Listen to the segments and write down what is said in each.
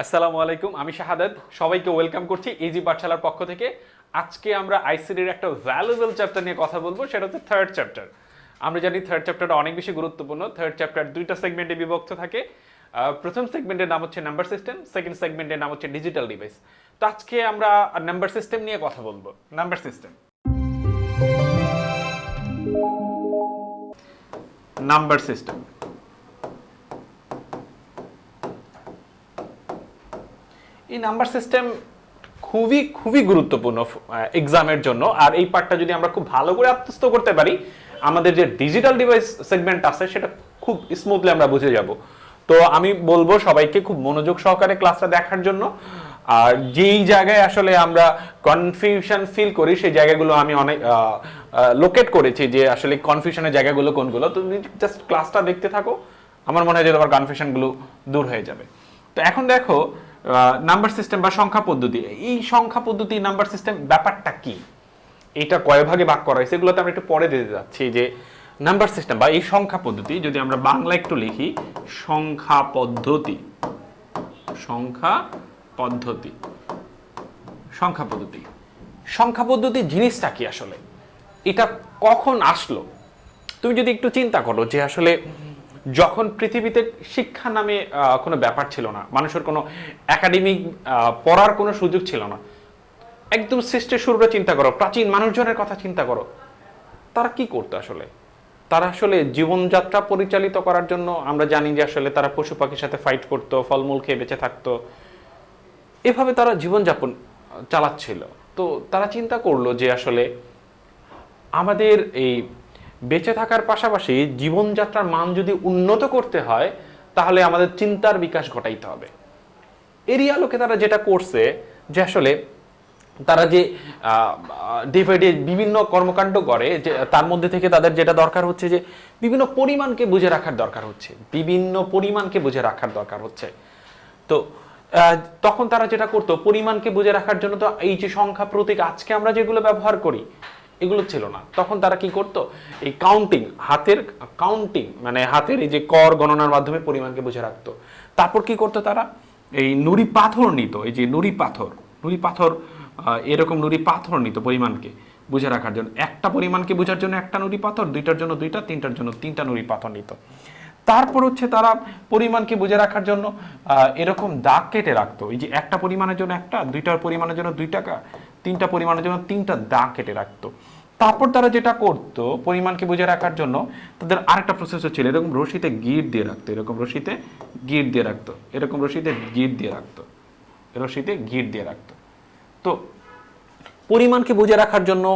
আসসালামু আলাইকুম, আমি শাহাদাত। সবাইকে ওয়েলকাম করছি এজি পাঠশালার পক্ষ থেকে। আজকে আমরা আইসিডির একটা ভ্যালুয়েবল চ্যাপ্টার নিয়ে কথা বলব, সেটা হচ্ছে থার্ড চ্যাপ্টার আমরা জানি থার্ড চ্যাপ্টারটা অনেক বেশি গুরুত্বপূর্ণ। থার্ড চ্যাপ্টার দুইটা সেগমেন্টে বিভক্ত থাকে। প্রথম সেগমেন্টের নাম হচ্ছে নাম্বার সিস্টেম সেকেন্ড সেগমেন্টের নাম হচ্ছে ডিজিটাল ডিভাইস তো আজকে আমরা নাম্বার সিস্টেম নিয়ে কথা বলব। নাম্বার সিস্টেম নাম্বার সিস্টেম এই নাম্বার সিস্টেম খুবই খুবই গুরুত্বপূর্ণ এক্সামের জন্য। আর এই পার্টটা যদি আমরা খুব ভালো করে আত্মস্থ করতে পারি, আমাদের যে ডিজিটাল ডিভাইস সেগমেন্ট আছে, সেটা খুব স্মুথলি আমরা বুঝে যাব। তো আমি বলব সবাইকে খুব মনোযোগ সহকারে ক্লাসটা দেখার জন্য। আর যেই জায়গায় আসলে আমরা কনফিউশন ফিল করি, সেই জায়গাগুলো আমি অনেক লোকেট করেছি যে আসলে কনফিউশনের জায়গাগুলো কোনগুলো। তুমি জাস্ট ক্লাসটা দেখতে থাকো, আমার মনে হয় যে তোমার কনফিউশনগুলো দূর হয়ে যাবে। তো এখন দেখো নাম্বার সিস্টেম বা সংখ্যা পদ্ধতি, এই সংখ্যা পদ্ধতি নাম্বার সিস্টেম ব্যাপারটা কি? এটা কয় ভাগে ভাগ করা হয়েছে? এগুলোতে আমরা একটু পরে দিতে যাচ্ছি যে নাম্বার সিস্টেম বা এই সংখ্যা পদ্ধতি, যদি আমরা বাংলা একটু লিখি, সংখ্যা পদ্ধতি সংখ্যা পদ্ধতি সংখ্যা পদ্ধতি। সংখ্যা পদ্ধতি জিনিসটা কি আসলে? এটা কখন আসলো? তুমি যদি একটু চিন্তা করো যে আসলে যখন পৃথিবীতে শিক্ষা নামে কোনো ব্যাপার ছিল না, মানুষের কোনো একাডেমিক পড়ার কোনো সুযোগ ছিল না, একদম সৃষ্টির শুরুটা চিন্তা করো, প্রাচীন মানুষজনের কথা চিন্তা করো, তারা কি করতো আসলে? তারা আসলে জীবনযাত্রা পরিচালিত করার জন্য, আমরা জানি যে আসলে তারা পশু পাখির সাথে ফাইট করতো, ফলমূল খেয়ে বেঁচে থাকতো, এভাবে তারা জীবনযাপন চালাচ্ছিল। তো তারা চিন্তা করল যে আসলে আমাদের এই বেঁচে থাকার পাশাপাশি জীবনযাত্রার মান যদি উন্নত করতে হয়, তাহলে আমাদের চিন্তার বিকাশ ঘটাইতে হবে। এরই আলোকে তারা যেটা করছে, যে আসলে তারা যে ডে বাই ডে বিভিন্ন কর্মকাণ্ড করে, যে তার মধ্যে থেকে তাদের যেটা দরকার হচ্ছে, যে বিভিন্ন পরিমাণকে বুঝে রাখার দরকার হচ্ছে। বিভিন্ন পরিমাণকে বুঝে রাখার দরকার হচ্ছে। তো তখন তারা যেটা করতো, পরিমাণকে বুঝে রাখার জন্য তো এই যে সংখ্যা প্রতীক, আজকে আমরা যেগুলো ব্যবহার করি এগুলো ছিল না। তখন তারা কি করতো? এই কাউন্টিং হাতের কাউন্টিং মানে হাতের এই যে কর গণনার মাধ্যমে পরিমাণকে বুঝে রাখতো। তারপর কি করতো তারা? এই নুড়ি পাথর নিত, এই যে নুড়ি পাথর নুড়ি পাথর এরকম নুড়ি পাথর নিত পরিমাণকে বুঝে রাখার জন্য। একটা পরিমাণকে বোঝার জন্য একটা নুড়ি পাথর, দুইটার জন্য দুইটা, তিনটার জন্য তিনটা নুড়ি পাথর নিত। তারপর হচ্ছে তারা পরিমাণকে বুঝে রাখার জন্য এরকম দাগ কেটে রাখতো। এই যে একটা পরিমাণের জন্য একটা, দুইটার পরিমাণের জন্য দুই টাকা তিনটা পরিমাণের জন্য তিনটা দাগ কেটে রাখতো। তারপর তারা যেটা করতো, পরিমাণকে বুঝে রাখার জন্য তাদের আরেকটা প্রসেস ছিল, এরকম রশিতে গিট দিয়ে রাখতো, এরকম রশিতে গিট দিয়ে রাখতো, এরকম রশিতে গিট দিয়ে রাখতো, রশিতে গিট দিয়ে রাখতো। তো পরিমাণকে বুঝে রাখার জন্য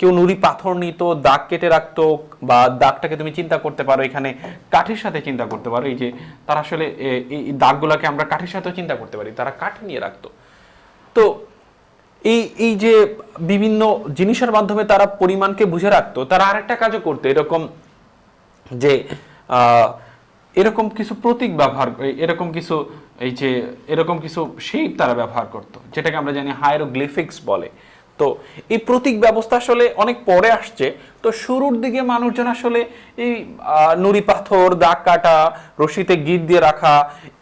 কেউ নুড়ি পাথর নিত, দাগ কেটে রাখতো, বা দাগটাকে তুমি চিন্তা করতে পারো, এখানে কাঠের সাথে চিন্তা করতে পারো, এই যে তারা আসলে এই দাগগুলোকে আমরা কাঠের সাথেও চিন্তা করতে পারি, তারা কাঠ নিয়ে রাখতো। তো এই এই যে বিভিন্ন জিনিসের মাধ্যমে তারা পরিমাণকে বুঝে রাখতো, তারা আরেকটা কাজও করতো, এরকম যে এরকম কিছু প্রতীক ব্যবহার, এরকম কিছু, এই যে, এরকম কিছু শেপ তারা ব্যবহার করতো, যেটাকে আমরা জানি হায়ারোগ্লিফিক্স বলে। তো এই প্রতীক ব্যবস্থা আসলে অনেক পরে আসছে, তো শুরুর দিকে মানুষজন আসলে এই নুড়ি পাথর, দাগ কাটা, রশিতে গিট দিয়ে রাখা,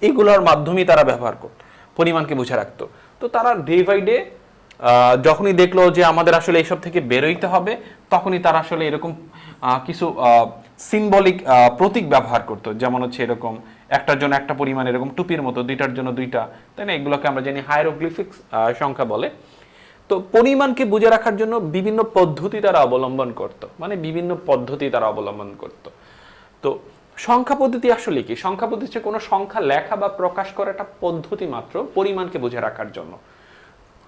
এগুলোর মাধ্যমেই তারা ব্যবহার করত, পরিমাণকে বুঝে রাখতো। তো তারা ডে বাই ডে যখনই দেখল যে আমাদের আসলে এইসব থেকে বেরোইতে হবে, তখনই তারা আসলে এরকম কিছু সিম্বলিক প্রতীক ব্যবহার করতো। যেমন হচ্ছে এরকম একটার জন্য একটা পরিমাণ এরকম টুপির মতো, দুইটার জন্য দুইটা, তাই না? এগুলোকে আমরা জানি হায়ারোগ্লিফিক্স সংখ্যা বলে। তো পরিমাণকে বুঝে রাখার জন্য বিভিন্ন পদ্ধতি তারা অবলম্বন করত। মানে বিভিন্ন পদ্ধতি তারা অবলম্বন করত। তো সংখ্যা পদ্ধতি আসলে কি? সংখ্যা পদ্ধতি কোনো সংখ্যা লেখা বা প্রকাশ করা একটা পদ্ধতি মাত্র পরিমাণকে বুঝে রাখার জন্য।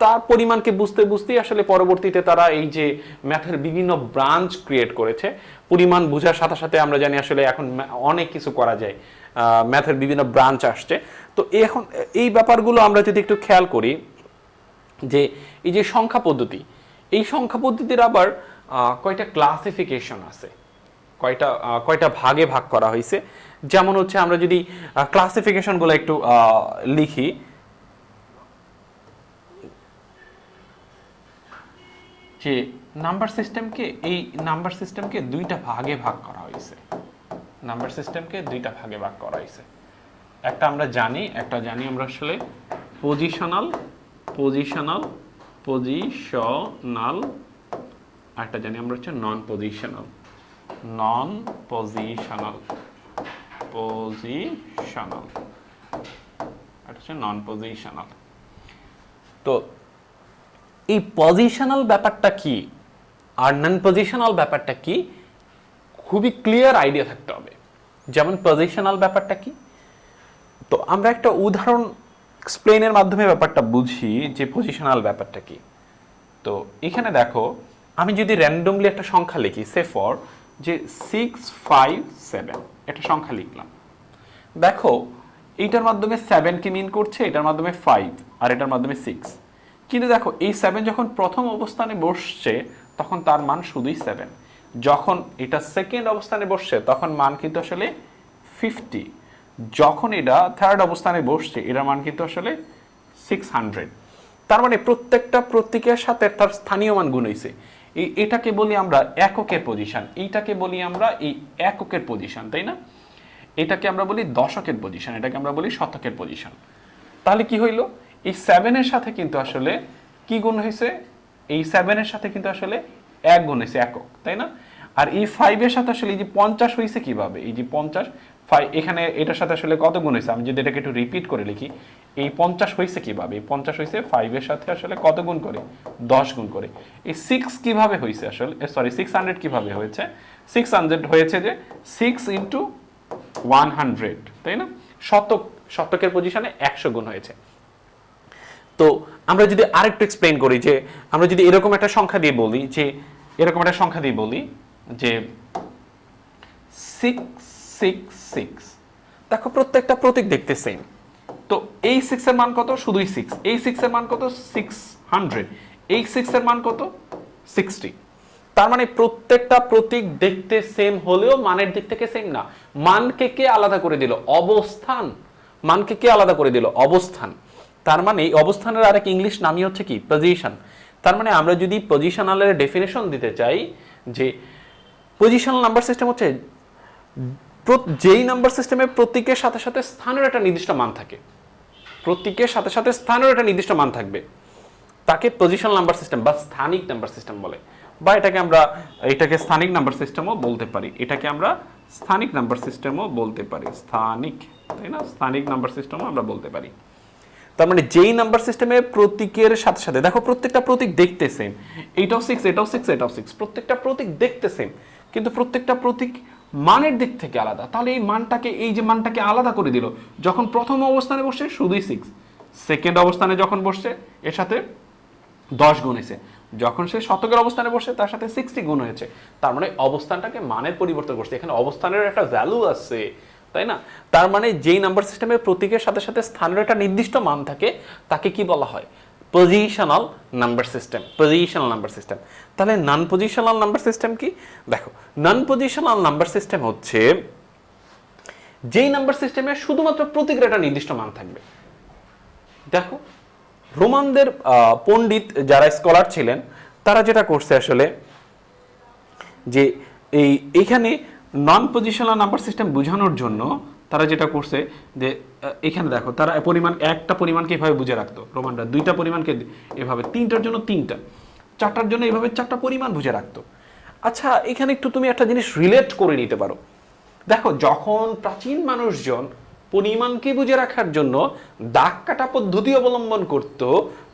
তার পরিমাণকে বুঝতে বুঝতেই আসলে পরবর্তীতে তারা এই যে ম্যাথের বিভিন্ন ব্রাঞ্চ ক্রিয়েট করেছে, পরিমাণ বোঝার সাথে সাথে আমরা জানি আসলে এখন অনেক কিছু করা যায় ম্যাথের বিভিন্ন ব্রাঞ্চ আসছে। তো এখন এই ব্যাপারগুলো আমরা যদি একটু খেয়াল করি, যে এই যে সংখ্যা পদ্ধতি, এই সংখ্যা পদ্ধতির আবার কয়টা ক্লাসিফিকেশন আছে, কয়টা কয়টা ভাগে ভাগ করা হয়েছে। যেমন হচ্ছে আমরা যদি ক্লাসিফিকেশনগুলো একটু লিখি যে নাম্বার সিস্টেমকে, এই নাম্বার সিস্টেমকে দুইটা ভাগে ভাগ করা হয়েছে। নাম্বার সিস্টেমকে দুইটা ভাগে ভাগ করা হয়েছে। একটা আমরা জানি, একটা জানি আমরা আসলে পজিশনাল পজিশনাল পজিশনাল একটা জানি আমরা হচ্ছে non positional non positional positional এটা হচ্ছে নন পজিশনাল তো এই পজিশনাল ব্যাপারটা কি আর নন পজিশনাল ব্যাপারটা কি খুবই ক্লিয়ার আইডিয়া থাকতে হবে। যেমন পজিশনাল ব্যাপারটা কি? তো আমরা একটা উদাহরণ এক্সপ্লেনের মাধ্যমে ব্যাপারটা বুঝি যে পজিশনাল ব্যাপারটা কি। তো এখানে দেখো, আমি যদি র্যান্ডমলি একটা সংখ্যা লিখি সে ফর যে সিক্স ফাইভ সেভেন একটা সংখ্যা লিখলাম। দেখো, এইটার মাধ্যমে সেভেনকে মিন করছে, এটার মাধ্যমে ফাইভ আর এটার মাধ্যমে সিক্স কিন্তু দেখো, এই সেভেন যখন প্রথম অবস্থানে বসছে, তখন তার মান শুধুই সেভেন যখন এটা সেকেন্ড অবস্থানে বসছে, তখন মান কিন্তু আসলে ফিফটি যখন এটা থার্ড অবস্থানে বসছে, এটার মান কিন্তু আসলে সিক্স হান্ড্রেড তার মানে প্রত্যেকটা প্রতীকের সাথে তার স্থানীয় মান গুণ হয়েছে। এই, এটাকে বলি আমরা এককের পজিশন এইটাকে বলি আমরা এই এককের পজিশন তাই না? এটাকে আমরা বলি দশকের পজিশন এটাকে আমরা বলি শতকের পজিশন তাহলে কি হইল? এই সেভেনের সাথে কিন্তু আসলে কি গুণ হয়েছে? এই সেভেনের সাথে কিন্তু আসলে এক গুণ হয়েছে, একক, তাই না? আর এই ফাইভের সাথে আসলে এই যে পঞ্চাশ হয়েছে কীভাবে? এই যে পঞ্চাশ ফাইভ এখানে এটার সাথে আসলে কত গুণ হয়েছে? আমি যদি এটাকে একটু রিপিট করে লিখি, এই পঞ্চাশ হয়েছে কীভাবে? এই পঞ্চাশ হয়েছে ফাইভের সাথে আসলে কত গুণ করে? দশ গুণ করে। এই সিক্স কীভাবে হয়েছে আসলে? সরি সিক্স হান্ড্রেড কীভাবে হয়েছে? সিক্স হান্ড্রেড হয়েছে যে সিক্স ইন্টু ওয়ান হান্ড্রেড তাই না? শতক, শতকের পজিশনে একশো গুণ হয়েছে। তো আমরা যদি আরেকটু এক্সপ্লেন করি যে, আমরা যদি এরকম একটা সংখ্যা দিয়ে বলি যে, এরকম একটা সংখ্যা দিয়ে বলি যে সিক্স সিক্স সিক্স দেখো, প্রত্যেকটা প্রতীক দেখতে সেম তো এই সিক্স এর মান কত? শুধুই সিক্স এই সিক্স এর মান কত? সিক্স হান্ড্রেড এই সিক্স এর মান কত? সিক্সটি তার মানে প্রত্যেকটা প্রতীক দেখতে সেম হলেও মানের দিক থেকে সেম না। মানকে কে আলাদা করে দিল? অবস্থান। মানকে কে আলাদা করে দিল? অবস্থান। তার মানে এই অবস্থানের আরেক ইংলিশ নামই হচ্ছে কি? পজিশন তার মানে আমরা যদি পজিশনালের ডেফিনেশন দিতে চাই, যে পজিশনাল নাম্বার সিস্টেম হচ্ছে যেই নাম্বার সিস্টেমে প্রতীকের সাথে সাথে স্থানের একটা নির্দিষ্ট মান থাকে। প্রতীকের সাথে সাথে স্থানের একটা নির্দিষ্ট মান থাকবে। তাকে পজিশনাল নাম্বার সিস্টেম বা স্থানিক নাম্বার সিস্টেম বলে। বা এটাকে আমরা, এটাকে স্থানিক নাম্বার সিস্টেমও বলতে পারি। এটাকে আমরা স্থানিক নাম্বার সিস্টেমও বলতে পারি। স্থানিক, তাই না? স্থানিক নাম্বার সিস্টেমও আমরা বলতে পারি। তার মানে যেই নাম্বার সিস্টেমে প্রতীকের সাথে সাথে, দেখো প্রত্যেকটা প্রতীক দেখতে সেম এইটাও সিক্স এটাও সিক্স এটাও সিক্স প্রত্যেকটা প্রতীক দেখতে সেম কিন্তু প্রত্যেকটা প্রতীক মানের দিক থেকে আলাদা। তাহলে এই মানটাকে, এই যে মানটাকে আলাদা করে দিল, যখন প্রথম অবস্থানে বসে শুধুই সিক্স সেকেন্ড অবস্থানে যখন বসছে, এর সাথে দশ গুণ হয়েছে। যখন সে শতকের অবস্থানে বসে তার সাথে সিক্সটি গুণ হয়েছে। তার মানে অবস্থানটাকে মানের পরিবর্তন করছে। এখানে অবস্থানের একটা ভ্যালু আছে। তাই না? তার মানে যেই নাম্বার সিস্টেমের প্রতীকের সাথে সাথে স্থানের একটা নির্দিষ্ট মান থাকে, তাকে কি বলা হয়? Positional number system positional number system তাহলে নন পজিশনাল নাম্বার সিস্টেম কি? দেখো নন পজিশনাল নাম্বার সিস্টেম হচ্ছে, যেই নাম্বার সিস্টেমে শুধুমাত্র প্রতীকের একটা নির্দিষ্ট মান থাকবে। দেখো, রোমানদের পণ্ডিত যারা স্কলার ছিলেন, তারা যেটা করছে আসলে, যে এই, এখানে নন পজিশনাল নাম্বার সিস্টেম বোঝানোর জন্য তারা যেটা করছে যে এখানে দেখো, তারা পরিমাণ, একটা পরিমাণকে এভাবে বুঝে রাখতো, রোমানরা। দুইটা পরিমাণকে এভাবে, তিনটার জন্য তিনটা। চারটার জন্য এভাবে চারটা পরিমাণ বুঝে রাখতো। আচ্ছা এখানে একটু তুমি একটা জিনিস রিলেট করে নিতে পারো। দেখো, যখন প্রাচীন মানুষজন পরিমাণকে বুঝে রাখার জন্য দাগ কাটা পদ্ধতি অবলম্বন করত,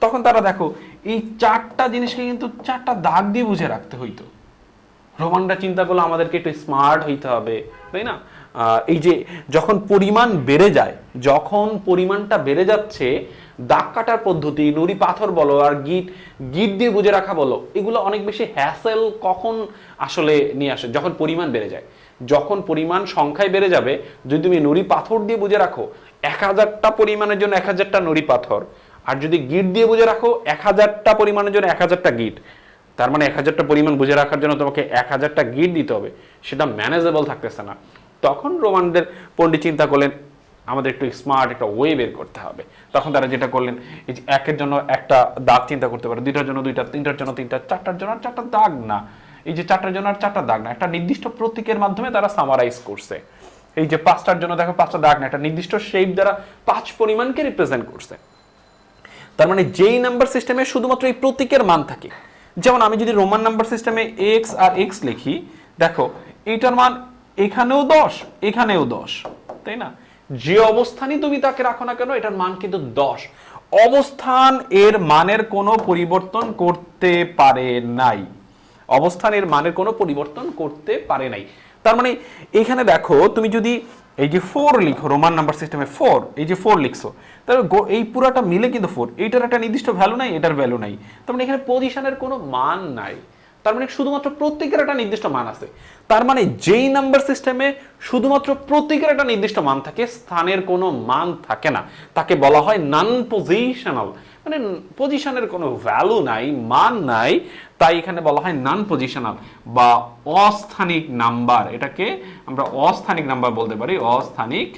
তখন তারা দেখো, এই চারটা জিনিসকে কিন্তু চারটা দাগ দিয়ে বুঝে রাখতে হইতো। রোমানরা চিন্তা করল, আমাদেরকে একটু স্মার্ট হইতে হবে। তাই না? এই যে যখন পরিমাণ বেড়ে যায়, যখন পরিমাণটা বেড়ে যাচ্ছে, দাগ কাটার পদ্ধতি, নুড়ি পাথর বলো আর গিট গিট দিয়ে বুঝে রাখা বলো, এগুলো অনেক বেশি হ্যাসেল কখন আসলে নিয়ে আসে? যখন পরিমাণ বেড়ে যায়। যখন পরিমাণ সংখ্যায় বেড়ে যাবে, যদি তুমি নুড়ি পাথর দিয়ে বুঝে রাখো, এক হাজারটা পরিমাণের জন্য এক হাজারটা নুড়ি পাথর। আর যদি গিট দিয়ে বুঝে রাখো, এক হাজারটা পরিমাণের জন্য এক হাজারটা গিট। তার মানে এক হাজারটা পরিমাণ বুঝে রাখার জন্য তোমাকে এক হাজারটা গিট দিতে হবে। সেটা ম্যানেজেবল থাকতেছে না। তখন রোমানদের পণ্ডিত চিন্তা করলেন, আমাদের একটু স্মার্ট একটা ওয়ে বের করতে হবে। তখন তারা যেটা করলেন, এই যে একের জন্য একটা দাগ চিন্তা করতে পারে। দুইটার জন্য দুইটা, তিনটার জন্য তিনটা, চারটার জন্য চারটা দাগ না। এই যে চারটার জন্য আর চারটা দাগ না, একটা নির্দিষ্ট প্রতীকের মাধ্যমে তারা সামারাইজ করছে। এই যে পাঁচটার জন্য দেখো পাঁচটা দাগ না, একটা নির্দিষ্ট শেপ দ্বারা পাঁচ পরিমাণকে রিপ্রেজেন্ট করছে। তার মানে যেই নাম্বার সিস্টেমে শুধুমাত্র এই প্রতীকের মান থাকে যেমন আমি যদি রোমান নাম্বার সিস্টেমে এক্স আর এক্স লিখি, দেখো এইটার মান এখানেও দশ এখানেও দশ, তাই না? যে অবস্থানই তুমি তাকে রাখো না কেন, এটার মান কিন্তু দশ। অবস্থান এর মানের কোনো পরিবর্তন করতে পারে নাই। অবস্থান এর মানের কোনো পরিবর্তন করতে পারে নাই। তার মানে এখানে দেখো, তুমি যদি এই যে ফোর লিখো রোমান নাম্বার সিস্টেমে ফোর এই যে ফোর লিখছো, তাহলে এই পুরাটা মিলে কিন্তু ফোর এইটার একটা নির্দিষ্ট ভ্যালু নাই, এটার ভ্যালু নাই, তার মানে এখানে পজিশনের কোনো মান নাই, তার মানে শুধুমাত্র প্রত্যেকের একটা নির্দিষ্ট মান আছে, তার মানে যেই নাম্বার সিস্টেমে শুধুমাত্র প্রত্যেকের একটা নির্দিষ্ট মান থাকে, স্থানের কোনো মান থাকে না, তাকে বলা হয় নন পজিশনাল মানে পজিশনের কোনো ভ্যালু নাই, মান নাই, তাই এখানে বলা হয় নন পজিশনাল বা অস্থানিক নাম্বার এটাকে আমরা অস্থানিক নাম্বার বলতে পারি, অস্থানিক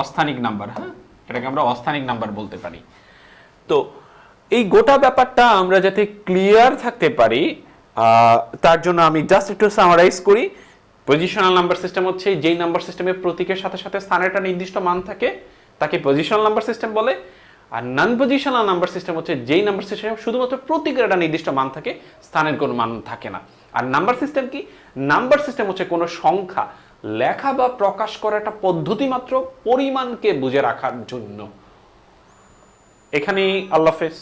অস্থানিক নাম্বার হ্যাঁ? এটাকে আমরা অস্থানিক নাম্বার বলতে পারি। তো এই গোটা ব্যাপারটা আমরা যাতে ক্লিয়ার থাকতে পারি তার জন্য আমি জাস্ট একটু সামারাইজ করি। পজিশনাল নাম্বার সিস্টেম হচ্ছে যেই নাম্বার সিস্টেমে প্রতীকের সাথে সাথে স্থানের একটা নির্দিষ্ট মান থাকে, তাকে পজিশনাল নাম্বার সিস্টেম বলে। আর নন পজিশনাল নাম্বার সিস্টেম হচ্ছে যেই নাম্বার সিস্টেম শুধুমাত্র প্রতীকের একটা নির্দিষ্ট মান থাকে, স্থানের কোনো মান থাকে না। আর নাম্বার সিস্টেম কি? নাম্বার সিস্টেম হচ্ছে কোনো সংখ্যা, লেখা বা প্রকাশ করা একটা পদ্ধতি মাত্র পরিমাণকে বুঝে রাখার জন্য। এখানেই আল্লাহ হাফেজ।